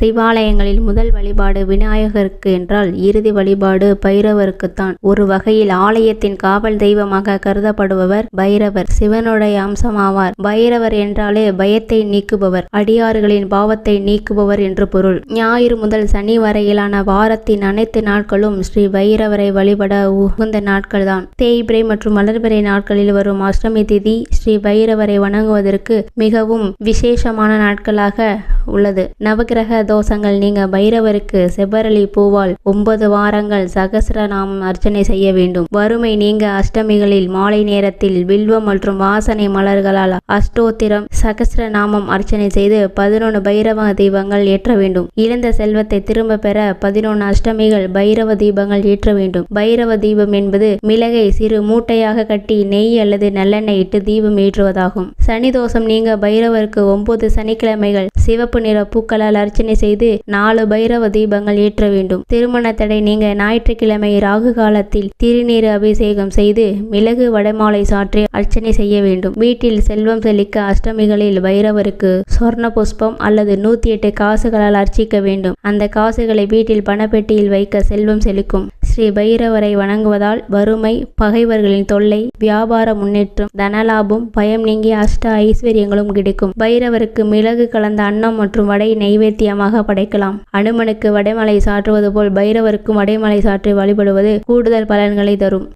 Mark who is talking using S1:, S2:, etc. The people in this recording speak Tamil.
S1: சிவாலயங்களில் முதல் வழிபாடு விநாயகருக்கு என்றால் இறுதி வழிபாடு பைரவருக்குத்தான். ஒரு வகையில் ஆலயத்தின் காவல் தெய்வமாக கருதப்படுபவர் பைரவர். சிவனுடைய அம்சமாவார். பைரவர் என்றாலே பயத்தை நீக்குபவர் அடியார்களின் பாவத்தை நீக்குபவர் என்று பொருள். ஞாயிறு முதல் சனி வரையிலான வாரத்தின் அனைத்து நாட்களும் ஸ்ரீ பைரவரை வழிபட உகந்த நாட்கள்தான். தேய்பிரை மற்றும் மலர்பிரை நாட்களில் வரும் அஷ்டமி திதி ஸ்ரீ பைரவரை வணங்குவதற்கு மிகவும் விசேஷமான நாட்களாக உள்ளது. நவகிரக தோஷங்கள் நீங்க பைரவருக்கு செவ்வரளி பூவால் ஒன்பது வாரங்கள் சகசிரநாமம் அர்ச்சனை செய்ய வேண்டும். வறுமை நீங்க அஷ்டமிகளில் மாலை நேரத்தில் வில்வம் மற்றும் வாசனை மலர்களால் அஷ்டோத்திரம் சகசிரநாமம் அர்ச்சனை செய்து பதினொன்று பைரவ தீபங்கள் ஏற்ற வேண்டும். இழந்த செல்வத்தை திரும்ப பெற பதினொன்று அஷ்டமிகள் பைரவ தீபங்கள் ஏற்ற வேண்டும். பைரவ தீபம் என்பது மிளகை சிறு மூட்டையாக கட்டி நெய் அல்லது நல்லெண்ணெய் இட்டு தீபம் ஏற்றுவதாகும். சனி தோஷம் நீங்க பைரவருக்கு ஒன்பது சனிக்கிழமைகள் சிவப்பு நிற பூக்களால் அர்ச்சனை செய்து நாலு பைரவ தீபங்கள் ஏற்ற வேண்டும். திருமண தடை நீங்க ஞாயிற்றுக்கிழமை ராகு காலத்தில் திருநீர் அபிஷேகம் செய்து மிளகு வடமாலை சாற்றி அர்ச்சனை செய்ய வேண்டும். வீட்டில் செல்வம் செழிக்க அஷ்டமிகளில் பைரவருக்கு சொர்ண புஷ்பம் அல்லது நூத்தி எட்டு காசுகளால் அர்ச்சிக்க வேண்டும். அந்த காசுகளை வீட்டில் பணப்பெட்டியில் வைக்க செல்வம் செழிக்கும். ஸ்ரீ பைரவரை வணங்குவதால் வறுமை பகைவர்களின் தொல்லை வியாபார முன்னேற்றம் தனலாபம் பயம் நீங்கி அஷ்ட ஐஸ்வர்யங்களும் கிடைக்கும். பைரவருக்கு மிளகு கலந்த அன்னம் மற்றும் வடை நைவேத்தியமாக படைக்கலாம். அனுமனுக்கு வடைமலை சாற்றுவது போல் பைரவருக்கும் வடைமலை சாற்றி வழிபடுவது கூடுதல் பலன்களை தரும்.